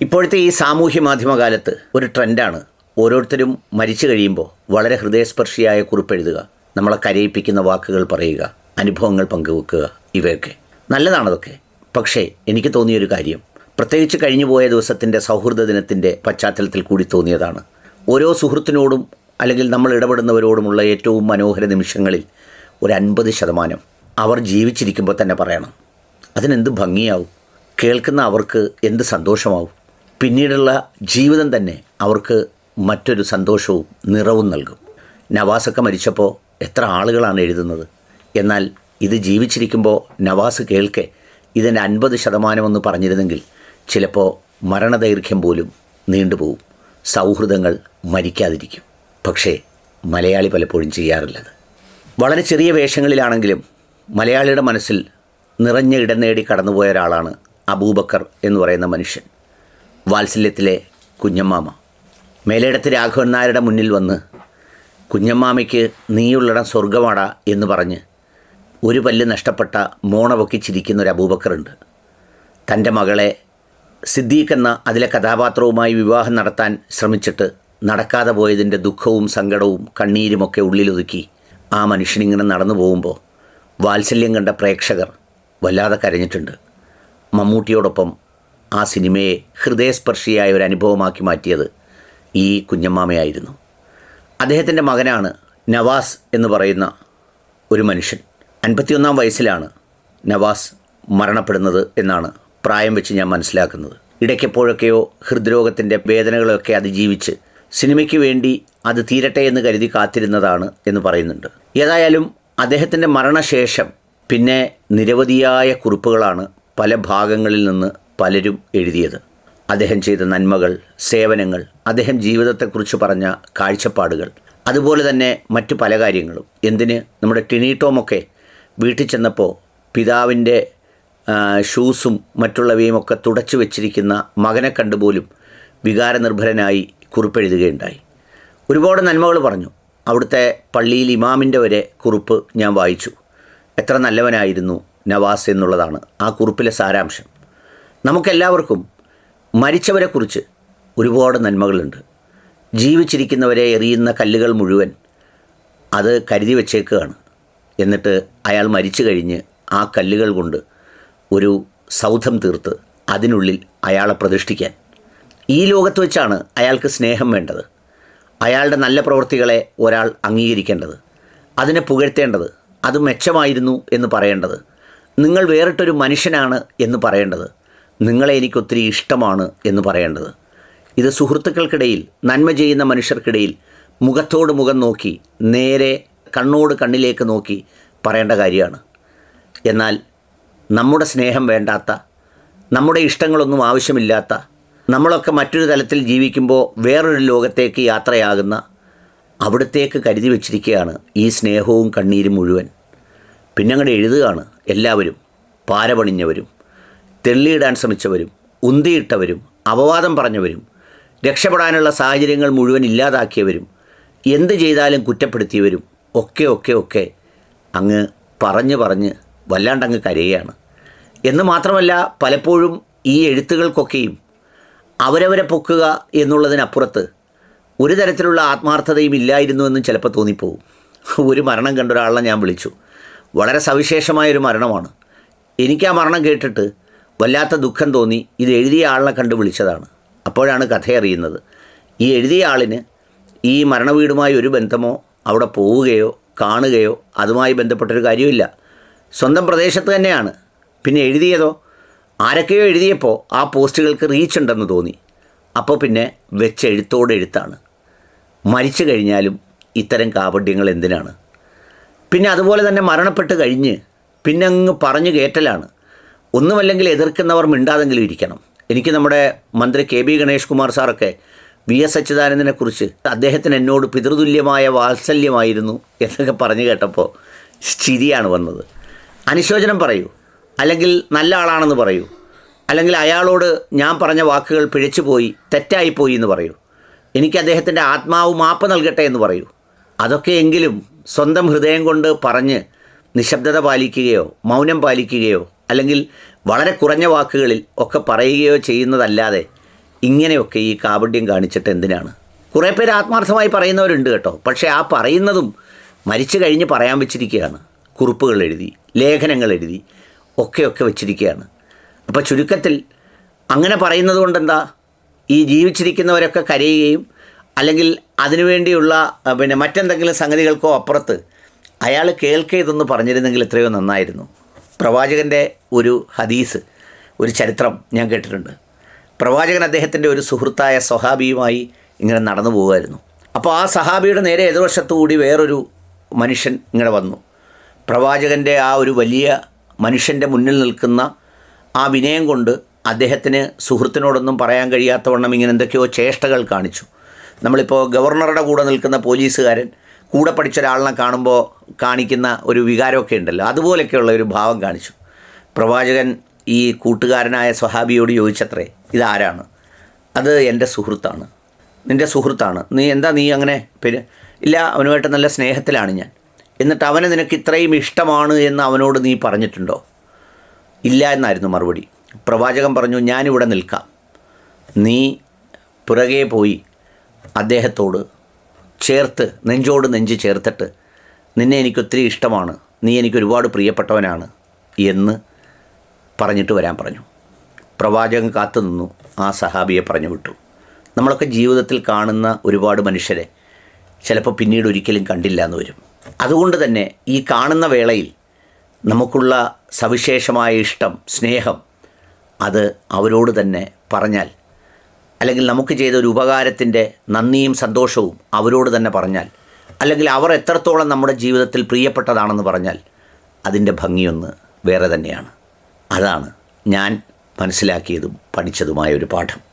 ഇപ്പോഴത്തെ ഈ സാമൂഹ്യ മാധ്യമ കാലത്ത് ഒരു ട്രെൻഡാണ്. ഓരോരുത്തരും മരിച്ചു കഴിയുമ്പോൾ വളരെ ഹൃദയസ്പർശിയായ കുറിപ്പെഴുതുക നമ്മളെ കരയിപ്പിക്കുന്ന വാക്കുകൾ പറയുക അനുഭവങ്ങൾ പങ്കുവെക്കുക ഇവയൊക്കെ. നല്ലതാണതൊക്കെ. പക്ഷേ എനിക്ക് തോന്നിയൊരു കാര്യം. പ്രത്യേകിച്ച് കഴിഞ്ഞുപോയ ദിവസത്തിന്റെ സൗഹൃദ ദിനത്തിന്റെ പശ്ചാത്തലത്തിൽ കൂടി തോന്നിയതാണ്. ഓരോ സുഹൃത്തിനോടും അല്ലെങ്കിൽ നമ്മൾ ഇടപെടുന്നവരോടുമുള്ള ഏറ്റവും മനോഹര നിമിഷങ്ങളിൽ ഒരു അൻപത് ശതമാനം അവർ ജീവിച്ചിരിക്കുമ്പോൾ തന്നെ പറയണം. അതിനെന്ത് ഭംഗിയാവും. കേൾക്കുന്ന അവർക്ക് എന്ത് സന്തോഷമാവും. പിന്നീടുള്ള ജീവിതം തന്നെ അവർക്ക് മറ്റൊരു സന്തോഷവും നിറവും നൽകും. നവാസൊക്കെ മരിച്ചപ്പോൾ എത്ര ആളുകളാണ് എഴുതുന്നത്? എന്നാൽ ഇത് ജീവിച്ചിരിക്കുമ്പോൾ നവാസ് കേൾക്കെ ഇതിന്റെ അൻപത് ശതമാനമെന്ന് പറഞ്ഞിരുന്നെങ്കിൽ ചിലപ്പോൾ മരണദൈർഘ്യം പോലും നീണ്ടുപോകും സൗഹൃദങ്ങൾ മരിക്കാതിരിക്കും. പക്ഷേ മലയാളി പലപ്പോഴും ചെയ്യാറില്ലത്. വളരെ ചെറിയ വേഷങ്ങളിലാണെങ്കിലും മലയാളിയുടെ മനസ്സിൽ നിറഞ്ഞ ഇടം നേടി കടന്നുപോയ ഒരാളാണ് അബൂബക്കർ എന്ന് പറയുന്ന മനുഷ്യൻ. വാത്സല്യത്തിലെ കുഞ്ഞമ്മാമ. മേലേടത്ത് രാഘവൻ നായരുടെ മുന്നിൽ വന്ന് കുഞ്ഞമ്മാമയ്ക്ക് നീയുള്ളിടം സ്വർഗമാടാ എന്ന് പറഞ്ഞ് ഒരു പല്ല് നഷ്ടപ്പെട്ട മോണ ചിരിക്കുന്ന ഒരു അബൂബക്കറുണ്ട്. തന്റെ മകളെ സിദ്ദീഖ് എന്ന അതിലെ കഥാപാത്രവുമായി വിവാഹം നടത്താൻ ശ്രമിച്ചിട്ട് നടക്കാതെ പോയതിന്റെ ദുഃഖവും സങ്കടവും കണ്ണീരുമൊക്കെ ഉള്ളിലൊതുക്കി ആ മനുഷ്യനിങ്ങനെ നടന്നു പോകുമ്പോൾ വാത്സല്യം കണ്ട പ്രേക്ഷകർ വല്ലാതെ കരഞ്ഞിട്ടുണ്ട്. മമ്മൂട്ടിയോടൊപ്പം ആ സിനിമയെ ഹൃദയസ്പർശിയായ ഒരു അനുഭവമാക്കി മാറ്റിയത് ഈ കുഞ്ഞമ്മാമയായിരുന്നു. അദ്ദേഹത്തിന്റെ മകനാണ് നവാസ് എന്ന് പറയുന്ന ഒരു മനുഷ്യൻ. അൻപത്തിയൊന്നാം വയസ്സിലാണ് നവാസ് മരണപ്പെടുന്നത് എന്നാണ് പ്രായം വെച്ച് ഞാൻ മനസ്സിലാക്കുന്നത്. ഇടയ്ക്കെപ്പോഴൊക്കെയോ ഹൃദ്രോഗത്തിന്റെ വേദനകളൊക്കെ അതിജീവിച്ച് സിനിമയ്ക്ക് വേണ്ടി അത് തീരട്ടെ എന്ന് കരുതി കാത്തിരുന്നതാണ് എന്ന് പറയുന്നുണ്ട്. ഏതായാലും അദ്ദേഹത്തിന്റെ മരണശേഷം പിന്നെ നിരവധിയായ കുറിപ്പുകളാണ് പല ഭാഗങ്ങളിൽ നിന്ന് പലരും എഴുതിയത്. അദ്ദേഹം ചെയ്ത നന്മകൾ സേവനങ്ങൾ അദ്ദേഹം ജീവിതത്തെക്കുറിച്ച് പറഞ്ഞ കാഴ്ചപ്പാടുകൾ അതുപോലെ തന്നെ മറ്റു പല കാര്യങ്ങളും. എന്തിന്? നമ്മുടെ ടിനീട്ടോമൊക്കെ വീട്ടിൽ ചെന്നപ്പോൾ പിതാവിന്റെ ഷൂസും മറ്റുള്ളവയും ഒക്കെ തുടച്ചു വെച്ചിരിക്കുന്ന മകനെ കണ്ടുപോലും വികാരനിർഭരനായി കുറിപ്പെഴുതുകയുണ്ടായി. ഒരുപാട് നന്മകൾ പറഞ്ഞു. അവിടുത്തെ പള്ളിയിൽ ഇമാമിന്റെ വരെ കുറിപ്പ് ഞാൻ വായിച്ചു. എത്ര നല്ലവനായിരുന്നു നവാസ് എന്നുള്ളതാണ് ആ കുറിപ്പിലെ സാരാംശം. നമുക്കെല്ലാവർക്കും മരിച്ചവരെക്കുറിച്ച് ഒരുപാട് നന്മകളുണ്ട്. ജീവിച്ചിരിക്കുന്നവരെ എറിയുന്ന കല്ലുകൾ മുഴുവൻ അത് കരുതി വച്ചേക്കുകയാണ് എന്നിട്ട് അയാൾ മരിച്ചു കഴിഞ്ഞ് ആ കല്ലുകൾ കൊണ്ട് ഒരു സൗധം തീർത്ത് അതിനുള്ളിൽ അയാളെ പ്രതിഷ്ഠിക്കാൻ. ഈ ലോകത്ത് വെച്ചാണ് അയാൾക്ക് സ്നേഹം വേണ്ടത്. അയാളുടെ നല്ല പ്രവൃത്തികളെ ഒരാൾ അംഗീകരിക്കേണ്ടത്. അതിനെ പുകഴ്ത്തേണ്ടത് അത് മെച്ചമായിരുന്നു എന്ന് പറയേണ്ടത്. നിങ്ങൾ വേറിട്ടൊരു മനുഷ്യനാണ് എന്ന് പറയേണ്ടത്. നിങ്ങളെ എനിക്കൊത്തിരി ഇഷ്ടമാണ് എന്ന് പറയേണ്ടത്. ഇത് സുഹൃത്തുക്കൾക്കിടയിൽ നന്മ ചെയ്യുന്ന മനുഷ്യർക്കിടയിൽ മുഖത്തോട് മുഖം നോക്കി നേരെ കണ്ണോട് കണ്ണിലേക്ക് നോക്കി പറയേണ്ട കാര്യമാണ്. എന്നാൽ നമ്മുടെ സ്നേഹം വേണ്ടാത്ത നമ്മുടെ ഇഷ്ടങ്ങളൊന്നും ആവശ്യമില്ലാത്ത നമ്മളൊക്കെ മറ്റൊരു തലത്തിൽ ജീവിക്കുമ്പോൾ വേറൊരു ലോകത്തേക്ക് യാത്രയാകുന്ന അവിടത്തേക്ക് കരുതി വച്ചിരിക്കുകയാണ് ഈ സ്നേഹവും കണ്ണീരും മുഴുവൻ. പിന്നെ അങ്ങോട്ട് എഴുതുകയാണ് എല്ലാവരും പാരപണിഞ്ഞവരും. തെള്ളിയിടാൻ ശ്രമിച്ചവരും ഉന്തിയിട്ടവരും അപവാദം പറഞ്ഞവരും രക്ഷപ്പെടാനുള്ള സാഹചര്യങ്ങൾ മുഴുവൻ ഇല്ലാതാക്കിയവരും എന്ത് ചെയ്താലും കുറ്റപ്പെടുത്തിയവരും ഒക്കെ ഒക്കെ ഒക്കെ അങ്ങ് പറഞ്ഞ് പറഞ്ഞ് വല്ലാണ്ടങ്ങ് കരയുകയാണ്. എന്ന് മാത്രമല്ല പലപ്പോഴും ഈ എഴുത്തുകൾക്കൊക്കെയും അവരവരെ പൊക്കുക എന്നുള്ളതിനപ്പുറത്ത് ഒരു തരത്തിലുള്ള ആത്മാർത്ഥതയും ഇല്ലായിരുന്നു എന്നും ചിലപ്പോൾ തോന്നിപ്പോവും. ഒരു മരണം കണ്ട ഒരാളെ ഞാൻ വിളിച്ചു. വളരെ സവിശേഷമായൊരു മരണമാണ്. എനിക്ക് ആ മരണം കേട്ടിട്ട് വല്ലാത്ത ദുഃഖം തോന്നി ഇത് എഴുതിയ ആളിനെ കണ്ട് വിളിച്ചതാണ്. അപ്പോഴാണ് കഥയറിയുന്നത്. ഈ എഴുതിയ ആളിന് ഈ മരണവീടുമായി ഒരു ബന്ധമോ അവിടെ പോവുകയോ കാണുകയോ അതുമായി ബന്ധപ്പെട്ടൊരു കാര്യമില്ല സ്വന്തം പ്രദേശത്ത് തന്നെയാണ്. പിന്നെ എഴുതിയതോ? ആരൊക്കെയോ എഴുതിയപ്പോൾ ആ പോസ്റ്റുകൾക്ക് റീച്ച് ഉണ്ടെന്ന് തോന്നി. അപ്പോൾ പിന്നെ വെച്ച് എഴുത്തോടെ എഴുത്താണ്. മരിച്ചു കഴിഞ്ഞാലും ഇത്തരം കാപഡ്യങ്ങൾ എന്തിനാണ്? പിന്നെ അതുപോലെ തന്നെ മരണപ്പെട്ട് കഴിഞ്ഞ് പിന്നെ അങ്ങ് പറഞ്ഞു കയറ്റലാണ് ഒന്നുമല്ലെങ്കിൽ എതിർക്കുന്നവർ മിണ്ടാതെങ്കിലും ഇരിക്കണം. എനിക്ക് നമ്മുടെ മന്ത്രി കെ ബി ഗണേഷ് കുമാർ സാറൊക്കെ വി എസ് അച്യുതാനന്ദനെക്കുറിച്ച് അദ്ദേഹത്തിന് എന്നോട് പിതൃതുല്യമായ വാത്സല്യമായിരുന്നു എന്നൊക്കെ പറഞ്ഞു കേട്ടപ്പോൾ ചിരിയാണ് വന്നത്. അനുശോചനം പറയൂ. അല്ലെങ്കിൽ നല്ല ആളാണെന്ന് പറയൂ. അല്ലെങ്കിൽ അയാളോട് ഞാൻ പറഞ്ഞ വാക്കുകൾ പിഴച്ചു പോയി തെറ്റായിപ്പോയി എന്ന് പറയൂ. എനിക്ക് അദ്ദേഹത്തിന്റെ ആത്മാവ് മാപ്പ് നൽകട്ടെ എന്ന് പറയൂ. അതൊക്കെ എങ്കിലും സ്വന്തം ഹൃദയം കൊണ്ട് പറഞ്ഞ് നിശബ്ദത പാലിക്കുകയോ മൗനം പാലിക്കുകയോ അല്ലെങ്കിൽ വളരെ കുറഞ്ഞ വാക്കുകളിൽ ഒക്കെ പറയുകയോ ചെയ്യുന്നതല്ലാതെ ഇങ്ങനെയൊക്കെ ഈ കാപട്യം കാണിച്ചിട്ട് എന്തിനാണ്? കുറേ പേര് ആത്മാർത്ഥമായി പറയുന്നവരുണ്ട് കേട്ടോ. പക്ഷേ ആ പറയുന്നതും മരിച്ചു കഴിഞ്ഞ് പറയാൻ വെച്ചിരിക്കുകയാണ്. കുറിപ്പുകൾ എഴുതി ലേഖനങ്ങൾ എഴുതി ഒക്കെയൊക്കെ വെച്ചിരിക്കുകയാണ്. അപ്പോൾ ചുരുക്കത്തിൽ അങ്ങനെ പറയുന്നത് കൊണ്ടെന്താ? ഈ ജീവിച്ചിരിക്കുന്നവരൊക്കെ കരയുകയും അല്ലെങ്കിൽ അതിനുവേണ്ടിയുള്ള വേണ്ടിയുള്ള പിന്നെ മറ്റെന്തെങ്കിലും സംഗതികൾക്കോ അപ്പുറത്ത് അയാൾ കേൾക്കേതെന്ന് പറഞ്ഞിരുന്നെങ്കിൽ എത്രയോ നന്നായിരുന്നു. പ്രവാചകന്റെ ഒരു ഹദീസ് ഒരു ചരിത്രം ഞാൻ കേട്ടിട്ടുണ്ട്. പ്രവാചകൻ അദ്ദേഹത്തിന്റെ ഒരു സുഹൃത്തായ സ്വഹാബിയുമായി ഇങ്ങനെ നടന്നു പോകുമായിരുന്നു. അപ്പോൾ ആ സഹാബിയുടെ നേരെ എതിർവശത്തുകൂടി വേറൊരു മനുഷ്യൻ ഇങ്ങനെ വന്നു. പ്രവാചകന്റെ ആ ഒരു വലിയ മനുഷ്യന്റെ മുന്നിൽ നിൽക്കുന്ന ആ വിനയം കൊണ്ട് അദ്ദേഹത്തിന് സുഹൃത്തിനോടൊന്നും പറയാൻ കഴിയാത്തവണ്ണം ഇങ്ങനെ എന്തൊക്കെയോ ചേഷ്ടകൾ കാണിച്ചു. നമ്മളിപ്പോൾ ഗവർണറുടെ കൂടെ നിൽക്കുന്ന പോലീസുകാരൻ കൂടെ പഠിച്ച ഒരാളിനെ കാണുമ്പോൾ കാണിക്കുന്ന ഒരു വികാരമൊക്കെ ഉണ്ടല്ലോ. അതുപോലെയൊക്കെയുള്ള ഒരു ഭാവം കാണിച്ചു. പ്രവാചകൻ ഈ കൂട്ടുകാരനായ സ്വഹാബിയോട് ചോദിച്ചത്രേ ഇതാരാണ്? അത് എന്റെ സുഹൃത്താണ്. നിന്റെ സുഹൃത്താണ്? നീ എന്താ നീ അങ്ങനെ പിന്നെ ഇല്ല അവനുമായിട്ട് നല്ല സ്നേഹത്തിലാണ് ഞാൻ. എന്നിട്ട് അവനെ നിനക്ക് ഇത്രയും ഇഷ്ടമാണ് എന്ന് അവനോട് നീ പറഞ്ഞിട്ടുണ്ടോ? ഇല്ല എന്നായിരുന്നു മറുപടി. പ്രവാചകൻ പറഞ്ഞു ഞാനിവിടെ നിൽക്കാം. നീ പുറകെ പോയി അദ്ദേഹത്തോട് ചേർത്ത് നെഞ്ചോട് നെഞ്ച് ചേർത്തിട്ട് നിന്നെ എനിക്കൊത്തിരി ഇഷ്ടമാണ്. നീ എനിക്ക് ഒരുപാട് പ്രിയപ്പെട്ടവനാണ് എന്ന് പറഞ്ഞിട്ട് വരാൻ പറഞ്ഞു. പ്രവാചകൻ കാത്തു നിന്നു. ആ സഹാബിയെ പറഞ്ഞു വിട്ടു. നമ്മളൊക്കെ ജീവിതത്തിൽ കാണുന്ന ഒരുപാട് മനുഷ്യരെ ചിലപ്പോൾ പിന്നീട് ഒരിക്കലും കണ്ടില്ല എന്ന് വരും. അതുകൊണ്ട് തന്നെ ഈ കാണുന്ന വേളയിൽ നമുക്കുള്ള സവിശേഷമായ ഇഷ്ടം സ്നേഹം അത് അവരോട് തന്നെ പറഞ്ഞാൽ അല്ലെങ്കിൽ നമുക്ക് ചെയ്ത ഒരു ഉപകാരത്തിന്റെ നന്ദിയും സന്തോഷവും അവരോട് തന്നെ പറഞ്ഞാൽ അല്ലെങ്കിൽ അവർ എത്രത്തോളം നമ്മുടെ ജീവിതത്തിൽ പ്രിയപ്പെട്ടതാണെന്ന് പറഞ്ഞാൽ അതിന്റെ ഭംഗിയൊന്ന് വേറെ തന്നെയാണ്. അതാണ് ഞാൻ മനസ്സിലാക്കിയതും പഠിച്ചതുമായ ഒരു പാഠം.